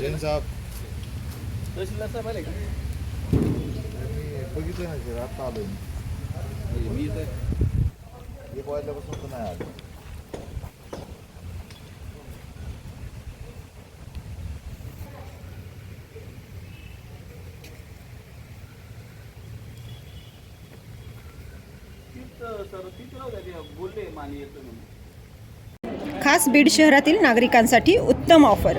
जैन? साहेब. मी बघितलं नाही सर आत्ता आलो मी. एक वाजल्यापासून तर नाही आलो. खास बीड शहरातील नागरिकांसाठी उत्तम ऑफर.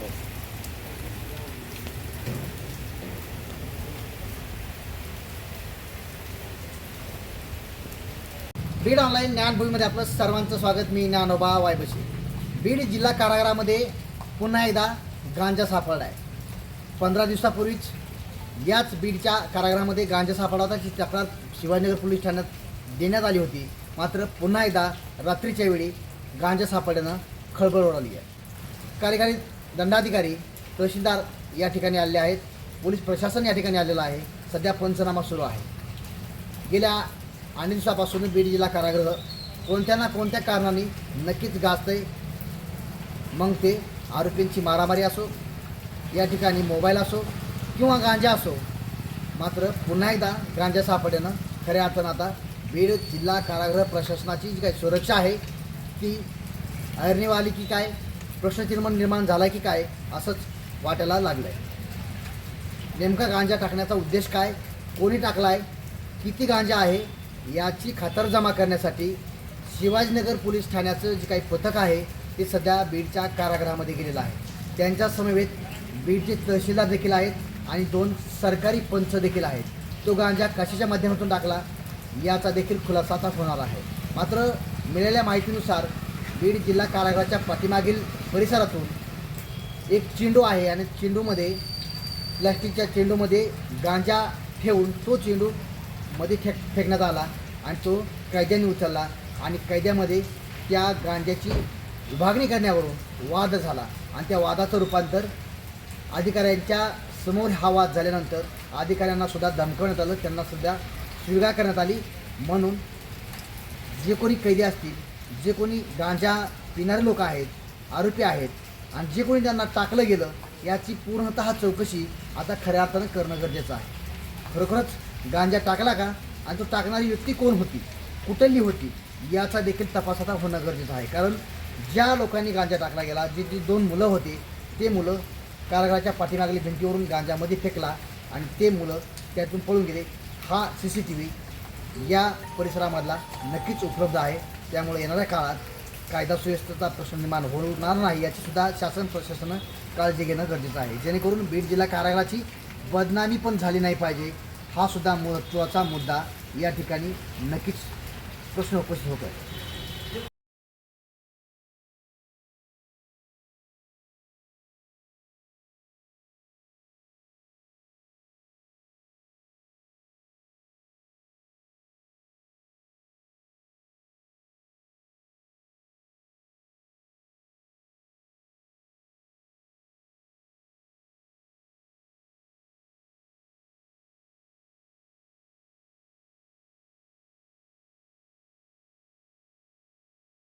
हो. बीड ऑनलाईन ज्ञानभूमीमध्ये आपलं सर्वांचं स्वागत. मी ज्ञानोबा वायबशी. बीड जिल्हा कारागृहामध्ये पुन्हा एकदा गांजा सापडला आहे. पंधरा दिवसापूर्वीच याच बीडच्या कारागृहामध्ये गांजा सापडला होता जी तक्रार शिवाजीनगर पोलीस ठाण्यात देण्यात आली होती. मात्र पुन्हा एकदा रात्रीच्या वेळी गांजा सापडल्यानं खळबळ उडाली आहे. कार्यकारी दंडाधिकारी तहसीलदार या ठिकाणी आलेले आहेत. पोलीस प्रशासन या ठिकाणी आलेलं आहे. सध्या पंचनामा सुरू आहे. गेल्या अनेक दिवसापासून बीड जिल्हा कारागृह कोणत्या ना कोणत्या कारणाने नक्कीच गाजतंय मग ते आरोपींची मारामारी असो या ठिकाणी मोबाईल असो किंवा गांजा असो मात्र पुन्हा एकदा गांजा सापडल्यानं खऱ्या अर्थानं आता बीड जिल्हा कारागृह प्रशासनाची जी काही सुरक्षा आहे ती अरणीवाली की काय प्रश्नचिन्ह निर्माण झाला की काय असंच वाटायला लागलं आहे नेमका गांजा टाकण्याचा उद्देश काय कोणी टाकला आहे किती गांजा आहे याची खातरजमा करण्यासाठी शिवाजीनगर पोलीस ठाण्याचं जे काही पथक आहे ते सध्या बीडच्या कारागृहामध्ये गेलेलं आहे. त्यांच्या समवेत बीडचे तहसीलदार देखील आहेत आणि दोन सरकारी पंच देखील आहेत. तो गांजा कशाच्या माध्यमातून टाकला याचा देखील खुलासा होणार आहे. मात्र मिळालेल्या माहितीनुसार बीड जिल्हा कारागृहाच्या पाठीमागील परिसरातून एक चेंडू आहे आणि चेंडूमध्ये प्लॅस्टिकच्या चेंडूमध्ये गांजा ठेवून तो चेंडू मध्ये फेक फेकण्यात आला आणि तो कैद्याने उचलला आणि कैद्यामध्ये त्या गांजाची विभागणी करण्यावरून वाद झाला आणि त्या वादाचं रूपांतर अधिकाऱ्यांच्या समोर हा वाद झाल्यानंतर अधिकाऱ्यांना सुद्धा धमकवण्यात आलं त्यांना सुद्धा स्वीकार करण्यात आली. म्हणून जे कोणी कैदी असतील जे कोणी गांजा पिणारे लोक आहेत आरोपी आहेत आणि जे कोणी त्यांना टाकलं गेलं याची पूर्णतः चौकशी आता खऱ्या अर्थानं करणं गरजेचं आहे. खरोखरच गांजा टाकला का? आणि तो टाकणारी व्यक्ती कोण होती? कुठली होती? याचा देखील तपास आता होणं गरजेचं आहे. कारण ज्या लोकांनी गांजा टाकला गेला जी जी दोन मुलं होती ते मुलं कारागृहाच्या पाठीमागली भिंतीवरून गांजामध्ये फेकला आणि ते मुलं त्यातून पळून गेले. हा सी सी टी व्ही या परिसरामधला नक्कीच उपलब्ध आहे. त्यामुळे येणाऱ्या काळात कायदा सुव्यवस्थेचा प्रश्न निर्माण होणार नाही याची सुद्धा शासन प्रशासनं काळजी घेणं गरजेचं आहे. जेणेकरून बीड जिल्हा कारागृहाची बदनामी पण झाली नाही पाहिजे हा सुद्धा महत्त्वाचा मुद्दा या ठिकाणी नक्कीच प्रश्न उपस्थित होतो आहे